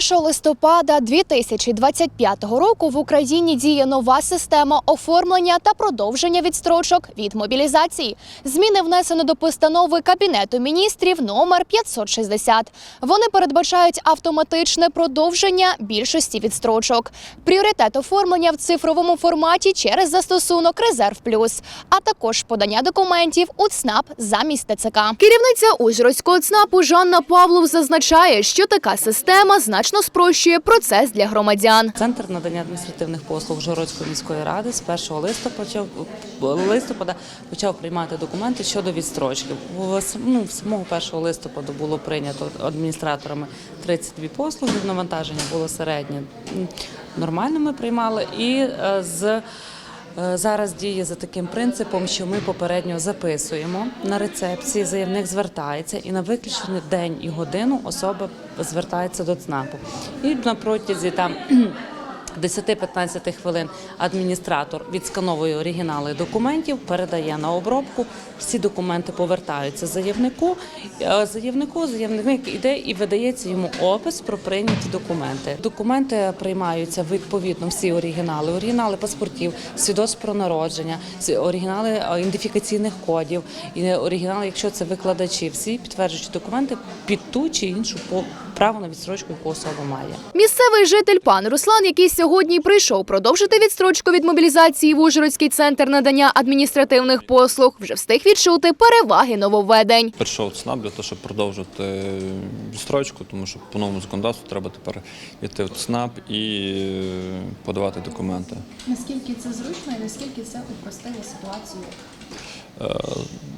1 листопада 2025 року в Україні діє нова система оформлення та продовження відстрочок від мобілізації. Зміни внесено до постанови Кабінету міністрів номер 560. Вони передбачають автоматичне продовження більшості відстрочок, пріоритет оформлення в цифровому форматі через застосунок Резерв Плюс, а також подання документів у ЦНАП замість ТЦК. Керівниця Ужгородського ЦНАПу Жанна Павлов зазначає, що така система значно спрощує процес для громадян. Центр надання адміністративних послуг Жородської міської ради з 1 листопада листопада почав приймати документи щодо відстрочки. Ну, самого 1 листопада було прийнято адміністраторами 32 послуги. Навантаження було середнє. Нормально ми приймали. І е, з Зараз діє за таким принципом, що ми попередньо записуємо на рецепції, заявник звертається, і на виключений день і годину особа звертається до ЦНАПу. І на протязі там 10-15 хвилин адміністратор відскановує оригінали документів, передає на обробку. Всі документи повертаються заявнику. Е, Заявнику заявник іде і видається йому опис про прийняті документи. Документи приймаються відповідно всі оригінали, оригінали паспортів, свідоцтв про народження, оригінали е, ідентифікаційних кодів, оригінали, якщо це викладачі, всі підтверджуючі документи під ту чи іншу по- право на відстрочку, яку особа має. Місцевий житель пан Руслан, який сьогодні прийшов продовжити відстрочку від мобілізації в Ужгородський центр надання адміністративних послуг, вже встиг відчути переваги нововведень. Прийшов ЦНАП для того, щоб продовжити відстрочку, тому що по новому законодавству треба тепер йти в ЦНАП і е, подавати документи. Наскільки це зручно і наскільки це упростило ситуацію? Е,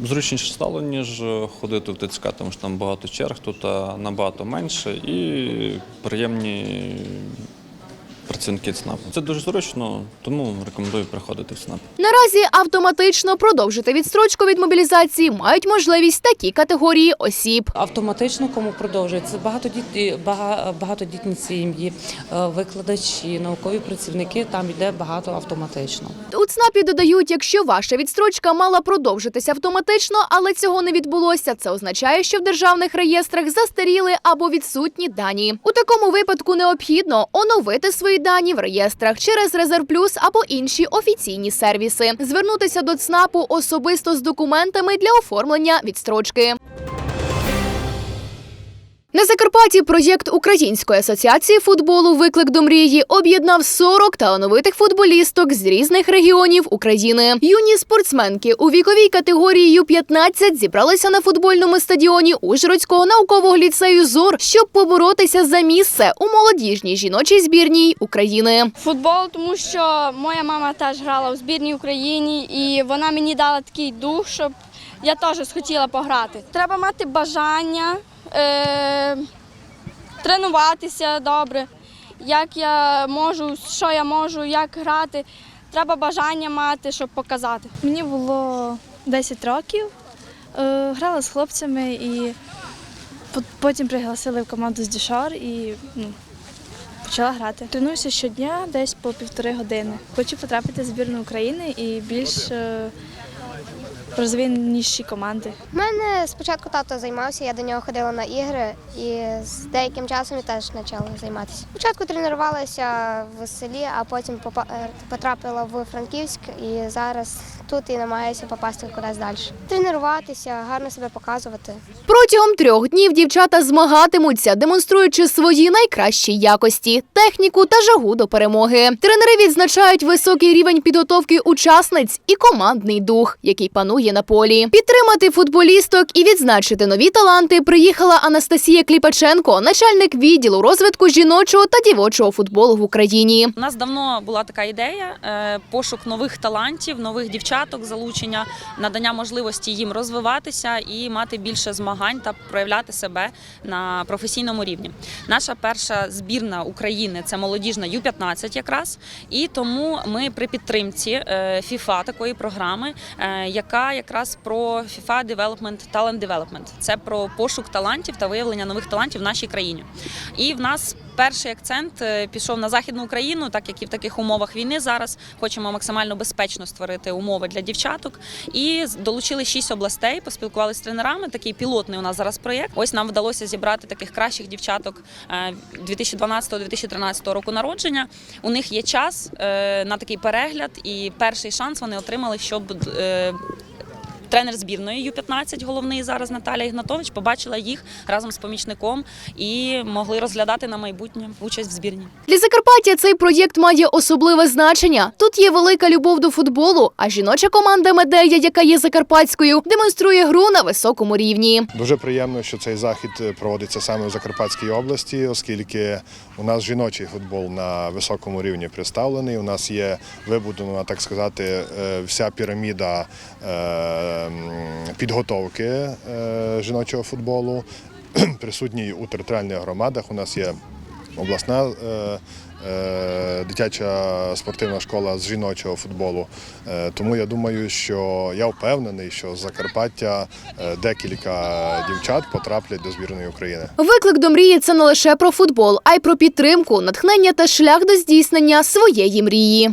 Зручніше стало, ніж ходити в ТЦК, тому що там багато черг, тут набагато менше і приємні працівники ЦНАПу. Це дуже зручно, тому рекомендую приходити в ЦНАП. Наразі автоматично продовжити відстрочку від мобілізації мають можливість такі категорії осіб. Автоматично кому продовжується багатодітні, бага- багатодітні сім'ї, е, викладачі, наукові працівники. Там йде багато автоматично. У ЦНАПі додають, якщо ваша відстрочка мала продовжитися автоматично, але цього не відбулося, це означає, що в державних реєстрах застаріли або відсутні дані. У такому випадку необхідно оновити свої дані в реєстрах через Резерв Плюс або інші офіційні сервіси, звернутися до ЦНАПу особисто з документами для оформлення відстрочки. На Закарпатті проєкт Української асоціації футболу Виклик до мрії об'єднав 40 талановитих футболісток з різних регіонів України. Юні спортсменки у віковій категорії Ю-15 зібралися на футбольному стадіоні Ужгородського наукового ліцею ЗОР, щоб поборотися за місце у молодіжній жіночій збірній України. Футбол, тому що моя мама теж грала у збірній Україні, і вона мені дала такий дух, щоб я теж схотіла пограти. Треба мати бажання, е- тренуватися добре, як я можу, що я можу, як грати. Треба бажання мати, щоб показати. Мені було 10 років. Е, Грала з хлопцями і потім пригласили в команду з Дішор і ну, почала грати. Тренуюся щодня десь по півтори години. Хочу потрапити в збірну України і більш е, розвиненіші команди. У мене спочатку тато займався, я до нього ходила на ігри і з деяким часом я теж почала займатися. Спочатку тренувалася в селі, а потім е, потрапила в Франківськ і зараз тут і намагаюся попасти кудись далі. Тренуватися, гарно себе показувати. Протягом трьох днів дівчата змагатимуться, демонструючи свої найкращі якості, техніку та жагу до перемоги. Тренери відзначають високий рівень підготовки учасниць і командний дух, який панує на полі. Підтримати футболісток і відзначити нові таланти приїхала Анастасія Кліпаченко, начальник відділу розвитку жіночого та дівочого футболу в Україні. У нас давно була така ідея: е, пошук нових талантів, нових дівчаток, залучення, надання можливості їм розвиватися і мати більше змагань та проявляти себе на професійному рівні. Наша перша збірна України це молодіжна Ю-15 якраз. І тому ми при підтримці е, FIFA такої програми, е, яка якраз про FIFA Development, Talent Development. Це про пошук талантів та виявлення нових талантів в нашій країні. І в нас перший акцент е, пішов на західну Україну, так як і в таких умовах війни зараз хочемо максимально безпечно створити умови дівчаток. І долучили шість областей, поспілкувалися з тренерами. Такий пілотний у нас зараз проєкт. Ось нам вдалося зібрати таких кращих дівчаток е, 2012-2013 року народження. У них є час е, на такий перегляд, і перший шанс вони отримали, щоб. Тренер збірної Ю-15, головний зараз Наталія Ігнатович, побачила їх разом з помічником і могли розглядати на майбутнє участь в збірні. Для Закарпаття цей проєкт має особливе значення. Тут є велика любов до футболу, а жіноча команда Медея, яка є закарпатською, демонструє гру на високому рівні. Дуже приємно, що цей захід проводиться саме в Закарпатській області, оскільки у нас жіночий футбол на високому рівні представлений. У нас є вибудована, так сказати, е, вся піраміда е, підготовки е, жіночого футболу. Присутній у територіальних громадах. У нас є обласна. е, е, Дитяча спортивна школа з жіночого футболу. Тому я думаю, що я впевнений, що з Закарпаття декілька дівчат потраплять до збірної України. Виклик до мрії це не лише про футбол, а й про підтримку, натхнення та шлях до здійснення своєї мрії.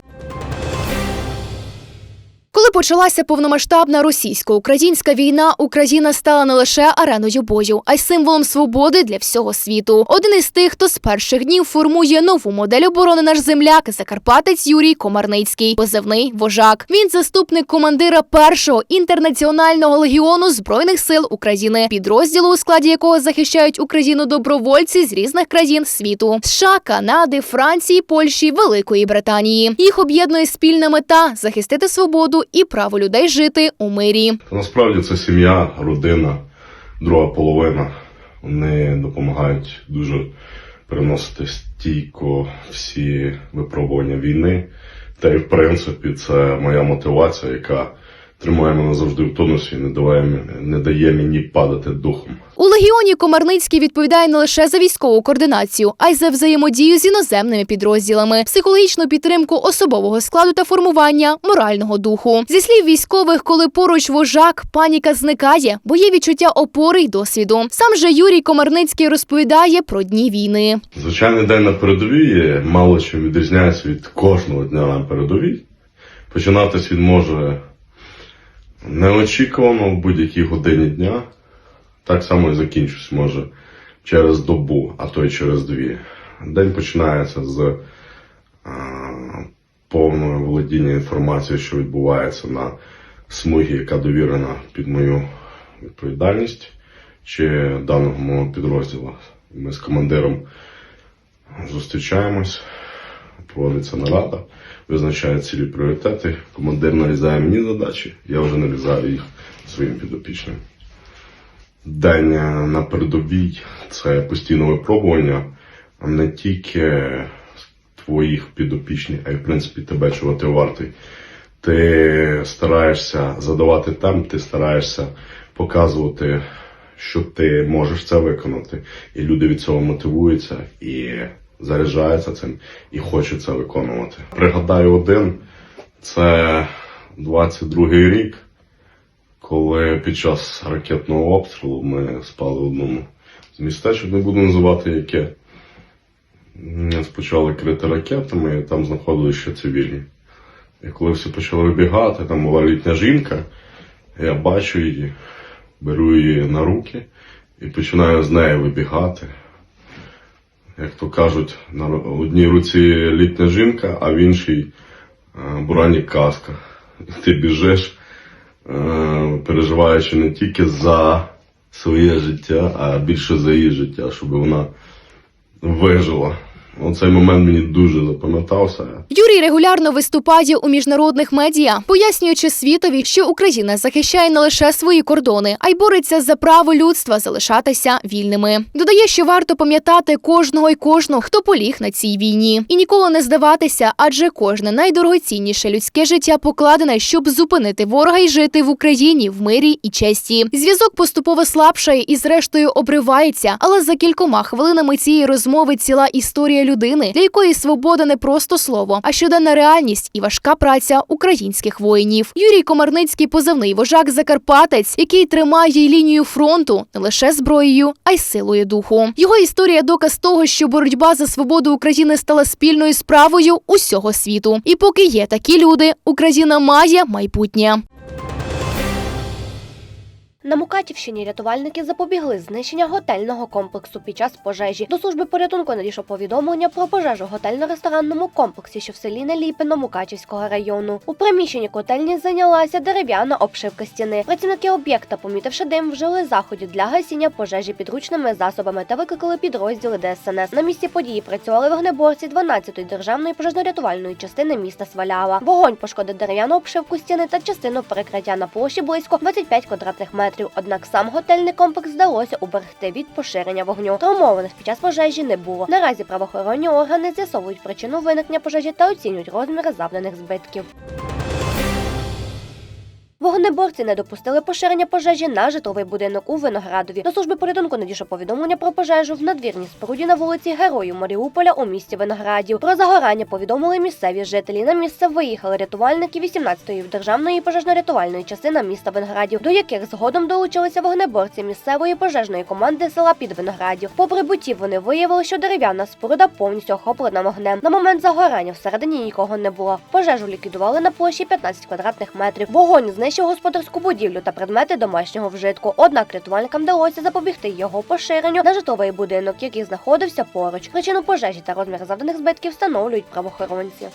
Почалася повномасштабна російсько-українська війна, Україна стала не лише ареною бою, а й символом свободи для всього світу. Один із тих, хто з перших днів формує нову модель оборони наш земляк, закарпатець Юрій Комарницький, позивний вожак. Він заступник командира першого інтернаціонального легіону збройних сил України, підрозділу, у складі якого захищають Україну добровольці з різних країн світу: США, Канади, Франції, Польщі, Великої Британії. Їх об'єднує спільна мета захистити свободу і право людей жити у мирі. Насправді це сім'я, родина, друга половина. Вони допомагають дуже переносити стійко всі випробування війни. Та й в принципі це моя мотивація, яка тримає мене завжди в тонусі не дає, не дає мені падати духом. У легіоні Комарницький відповідає не лише за військову координацію, а й за взаємодію з іноземними підрозділами, психологічну підтримку особового складу та формування морального духу. Зі слів військових, коли поруч вожак, паніка зникає, бо є відчуття опори й досвіду. Сам же Юрій Комарницький розповідає про дні війни. Звичайний день на передовій мало чим відрізняється від кожного дня на передовій. Починатись він може неочікувано в будь-якій годині дня. Так само і закінчитись може через добу, а то й через дві. День починається з а, повного володіння інформацією, що відбувається на смугі, яка довірена під мою відповідальність чи даного мого підрозділу. Ми з командиром зустрічаємось, проводиться нарада, визначає цілі пріоритети. Командир нарізає мені задачі, я вже нарізаю їх своїм підопічним. День на передовій це постійне випробування не тільки твоїх підопічних, а й в принципі тебе, чого ти вартий. Ти стараєшся задавати темп, ти стараєшся показувати, що ти можеш це виконати. І люди від цього мотивуються і заряджаються цим і хочуть це виконувати. Пригадаю один, це 22-й рік, коли під час ракетного обстрілу ми спали в одному з містечок, не буду називати яке. Нас почали крити ракетами, і там знаходилися ще цивільні. І коли всі почали вибігати, там була літня жінка, я бачу її, беру її на руки і починаю з нею вибігати. Як то кажуть, на одній руці літня жінка, а в іншій е, бурані каска. Ти біжиш, е, переживаючи не тільки за своє життя, а більше за її життя, щоб вона вижила. Оцей момент мені дуже запам'ятався. Юрій регулярно виступає у міжнародних медіа, пояснюючи світові, що Україна захищає не лише свої кордони, а й бореться за право людства залишатися вільними. Додає, що варто пам'ятати кожного й кожного, хто поліг на цій війні, і ніколи не здаватися, адже кожне найдорогоцінніше людське життя покладене, щоб зупинити ворога і жити в Україні в мирі і честі. Зв'язок поступово слабшає і, зрештою, обривається. Але за кількома хвилинами цієї розмови ціла історія історія людини, для якої свобода не просто слово, а щоденна реальність і важка праця українських воїнів. Юрій Комарницький позивний вожак Закарпатець, який тримає лінію фронту не лише зброєю, а й силою духу. Його історія доказ того, що боротьба за свободу України стала спільною справою усього світу. І поки є такі люди, Україна має майбутнє. На Мукачівщині рятувальники запобігли знищення готельного комплексу під час пожежі. До служби порятунку надійшло повідомлення про пожежу готельно-ресторанному комплексі, що в селі Неліпино Мукачівського району. У приміщенні котельні зайнялася дерев'яна обшивка стіни. Працівники об'єкта, помітивши дим, вжили заходів для гасіння пожежі підручними засобами та викликали підрозділи ДСНС. На місці події працювали вогнеборці 12-ї державної пожежно-рятувальної частини міста Свалява. Вогонь пошкодив дерев'яну обшивку стіни та частину перекриття на площі близько 25 квадратних метрів. Однак сам готельний комплекс вдалося уберегти від поширення вогню. Травмованих під час пожежі не було. Наразі правоохоронні органи з'ясовують причину виникнення пожежі та оцінюють розміри завданих збитків. Вогнеборці не допустили поширення пожежі на житловий будинок у Виноградові. До служби порятунку надійшло повідомлення про пожежу в надвірній споруді на вулиці Героїв Маріуполя у місті Виноградів. Про загорання повідомили місцеві жителі. На місце виїхали рятувальники 18-ї державної пожежно-рятувальної частини міста Виноградів, до яких згодом долучилися вогнеборці місцевої пожежної команди села під Виноградів. По прибутті вони виявили, що дерев'яна споруда повністю охоплена вогнем. На момент загорання всередині нікого не було. Пожежу ліквідували на площі 15 квадратних метрів. Вогонь знищив господарську будівлю та предмети домашнього вжитку. Однак рятувальникам вдалося запобігти його поширенню на житловий будинок, який знаходився поруч. Причину пожежі та розмір завданих збитків встановлюють правоохоронці.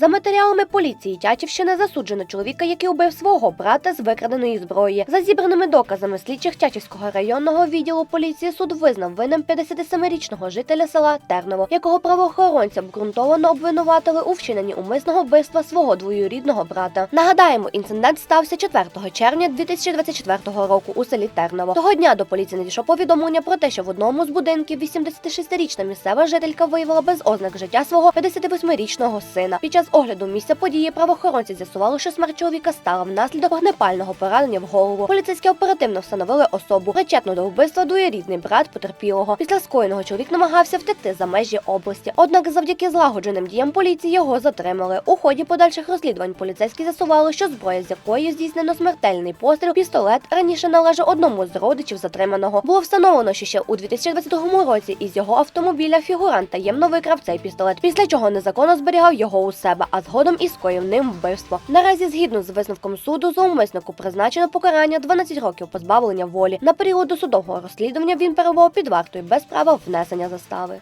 За матеріалами поліції Тячівщини засуджено чоловіка, який убив свого брата з викраденої зброї. За зібраними доказами слідчих Тячівського районного відділу поліції суд визнав винним 57-річного жителя села Терново, якого правоохоронцям ґрунтовано обвинуватили у вчиненні умисного вбивства свого двоюрідного брата. Нагадаємо, інцидент стався 4 червня 2024 року у селі Терново. Того дня до поліції надійшло повідомлення про те, що в одному з будинків 86-річна місцева жителька виявила без ознак життя свого 58-річного сина. Під час огляду місця події правоохоронці з'ясували, що смерть чоловіка стала внаслідок вогнепального поранення в голову. Поліцейські оперативно встановили особу. Причетну до вбивства двоєрідний брат потерпілого. Після скоєного чоловік намагався втекти за межі області. Однак, завдяки злагодженим діям поліції його затримали. У ході подальших розслідувань поліцейські з'ясували, що зброя, з якої здійснено смертельний постріл, пістолет раніше належав одному з родичів затриманого. Було встановлено, що ще у 2022 році із його автомобіля фігурант таємно викрав цей пістолет, після чого незаконно зберігав його у себе, а згодом і скоїв ним вбивство. Наразі, згідно з висновком суду, зловмиснику призначено покарання 12 років позбавлення волі. На період досудового розслідування він перебував під вартою без права внесення застави.